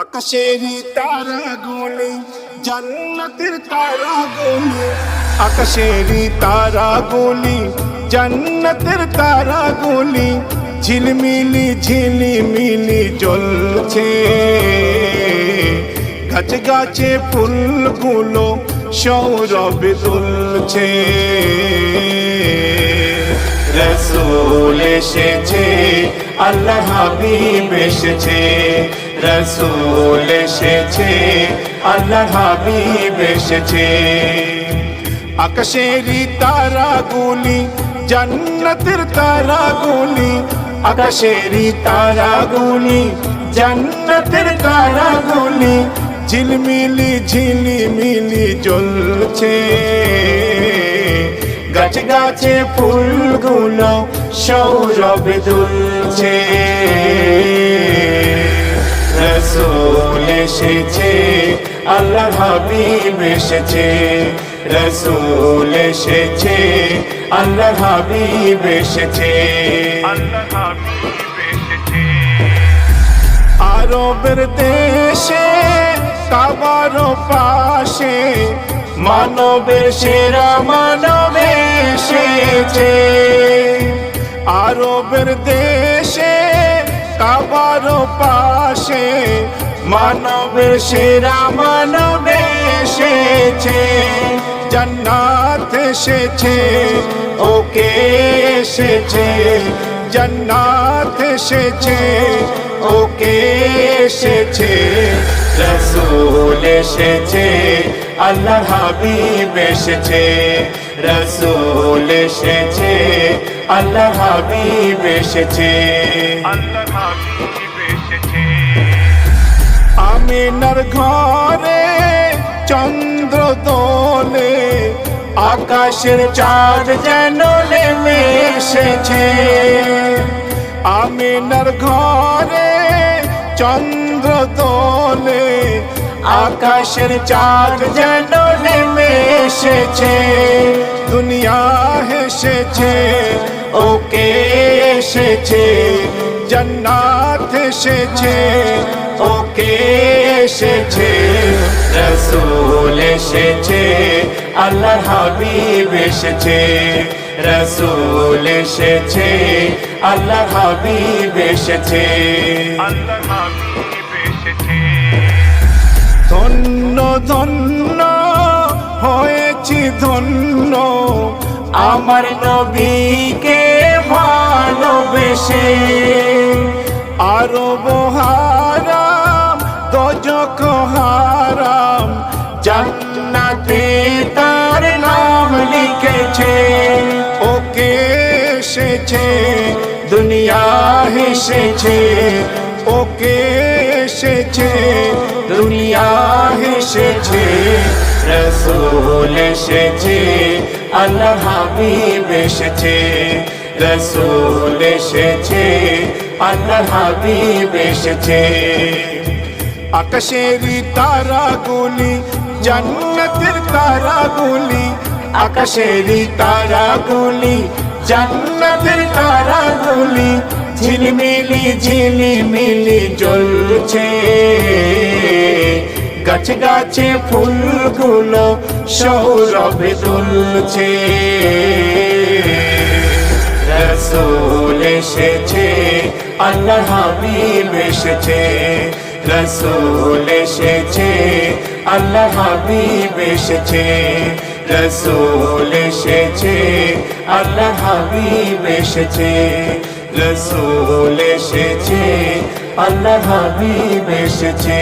আকাশের তারা গুলি জান্নাতের তারা আকাশের তারা গুলি জান্নাতের তারা গুলি ঝিলমিলি ঝিলিমিলি জ্বলছে। গাছে গাছে ফুলগুলো সৌরভে দুলছে। রসুল এসেছে, আল্লাহ হাবিব এসেছে। রসুল এসেছে, আল্লাহ হাবিব এসেছে। আকাশেরই তারাগুলি, জান্নাতের তারাগুলি আকাশেরই তারাগুলি, জান্নাতের তারাগুলি, ঝিলমিলি ঝিলিমিলি জ্বলছে। গাছে গাছে ফুলগুলো সৌরভে দুলছে। রসুল এসেছে আল্লাহ হাবিব এসেছে। রসুল এসেছে আল্লাহ হাবিব এসেছে। আরবের দেশে কাবার পাশে মানবের সেরা, মানব এসেছে। আরবের দেশে, কাবার পাশে মানবের সেরা, মানব এসেছে, ওকে এসেছে। জান্নাত এসেছে, ওকে এসেছে। রসুল এসেছে আল্লাহ হাবিব এসেছে। রসুল এসেছে আল্লাহ হাবিব এসেছে। আল্লাহ হাবিব এসেছে। আমিনার ঘরে চন্দ্র দোলে আকাশের চাঁদ যেন নেমে এসেছে আমিনার ঘরে চন্দ্র দোলে আকাশের চাঁদ যেন নেমে এসেছে, দুনিয়া হেসেছে, ওকে এসেছে, জান্নাত এসেছে, ওকে এসেছে, রসুল এসেছে আল্লাহ হাবিব এসেছে, রসুল এসেছে আল্লাহ হাবিব এসেছে। আল্লাহ হাবিব। ধন্য হয়েছি ধন্য। আমার নবীকে ভালোবেসে আরও বহারাম, দজক হারাম, জান্নাতে তার নাম লিখেছে। ওকে এসেছে, দুনিয়া হেসেছে। ওকে এসেছে, দুনিয়া রসুল এসেছে আল্লাহ হাবিব এসেছে। রসুল এসেছে আল্লাহ হাবিব এসেছে। আকাশেরই তারাগুলি, জান্নাতের তারাগুলি আকাশেরই তারাগুলি, জান্নাতের তারাগুলি, ঝিলমিলি ঝিলিমিলি জ্বলছে। গাছে গাছে ফুলগুলো সৌরভে দুলছে রসুল এসেছে আল্লাহ হাবিব এসেছে। রসুল এসেছে আল্লাহ হাবিব এসেছে। রসুল এসেছে আল্লাহ হাবিব এসেছে। রসুল এসেছে আল্লাহ হাবিব এসেছে।